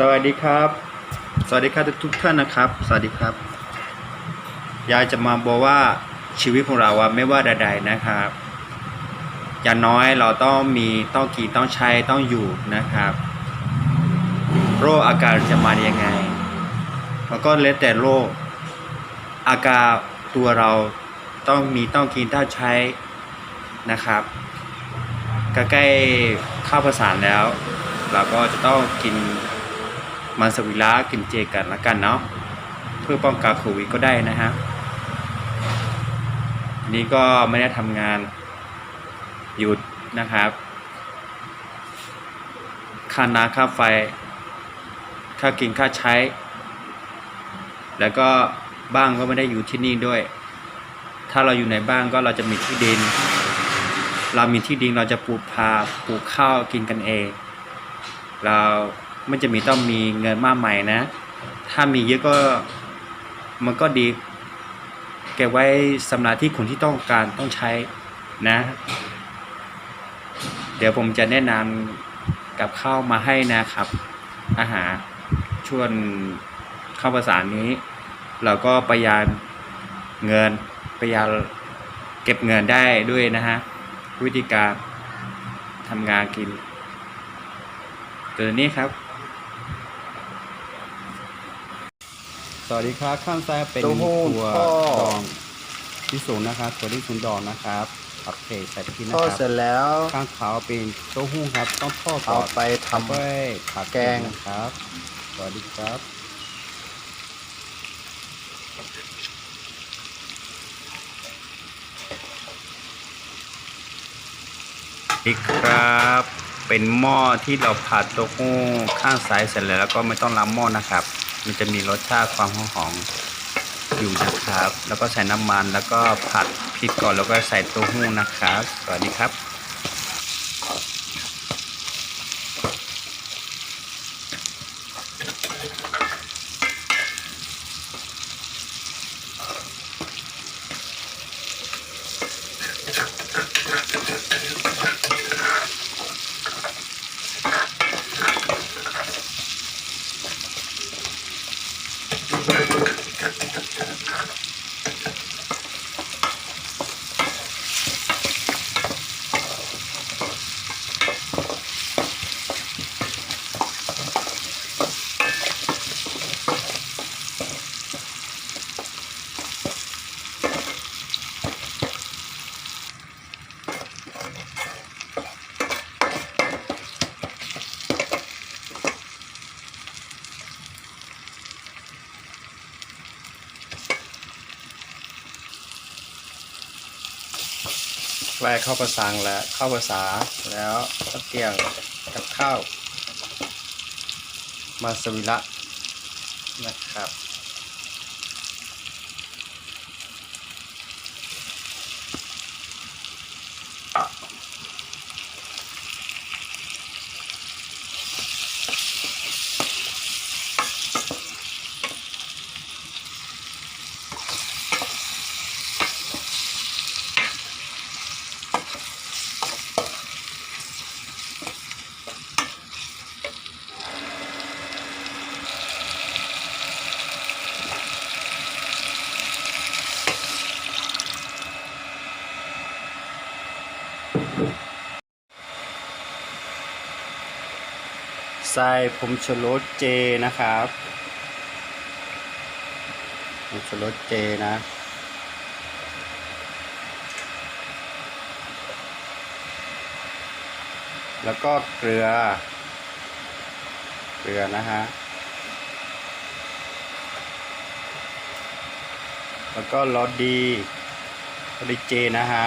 สวัสดีครับ สวัสดีครับทุกท่านนะครับ สวัสดีครับ ยายจะมาบอกว่าชีวิตของเราอะไม่ว่าใดๆนะครับ อย่างน้อยเราต้องมีต้องกินต้องใช้ต้องอยู่นะครับ โรคอาการจะมายังไง มันก็แล้วแต่โรคอาการตัวเราต้องมีต้องกินต้องใช้นะครับใกล้ๆเข้าประสานแล้ว เราก็จะต้องกิน มันสวิรัตกินเจกันละกันเนาะเพื่อป้องกันโควิดก็ได้นะฮะนี่ก็ไม่ได้ทำงานหยุดนะครับค่าน้ำค่าไฟ ค่ากินค่าใช้ แล้วก็บ้านก็ไม่ได้อยู่ที่นี่ด้วย ถ้าเราอยู่ในบ้านก็เราจะมีที่ดิน เรามีที่ดินเราจะปลูกพาปลูกข้าวกินกันเอง เรา ไม่จะมีต้องมีเงินมากมายนะ ถ้ามีเยอะก็มันก็ดีเก็บไว้สำหรับที่คนที่ต้องการต้องใช้นะ เดี๋ยวผมจะแนะนำกับข้าวมาให้นะครับ อาหารชวนข้าวภาษานนี้ เราก็ประหยัดเงินประหยัดเก็บเงินได้ด้วยนะฮะวิธีการทำงานกินตัวนี้ครับ สวัสดีครับข้างซ้ายเป็นเต้าหู้ถั่วทอดดองที่สูงนะครับถั่วที่สูงดองนะครับโอเคใส่พริกนะทอดคเสร็รับจแล้วข้างขาวเป็นเต้าหู้ครับ ต้องทอดก่เอาอนไปททำด้วยผักแกงนะครับ สวัสดีครับนี่ครับเป็นหม้อที่เราผัดเต้าหู้ข้างซ้ายเสร็จแล้วแล้วก็ไม่ต้องล้างหม้อนะครับ มันจะมีรสชาติความหอมอมอยู่นะครับ แล้วก็ใส่น้ำมันแล้วก็ผัดพริกก่อนแล้วก็ใส่เต้าหู้นะครับ สวัสดีครับ แปะเข้าประสังแล้วเข้าภาษาแล้วก็เกียงกับข้าว มาสวิระนะครับ ใส่ผงชูรสเจนะครับผงชูรสเจนะแล้วก็เกลือ เกลือนะฮะ แล้วก็รสดีรสดีเจนะฮะ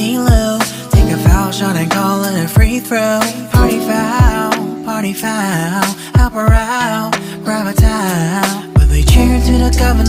Not like take a foul shot and call it a free throw. Party foul, party foul, help her out, grab a towel. But they cheer to the governor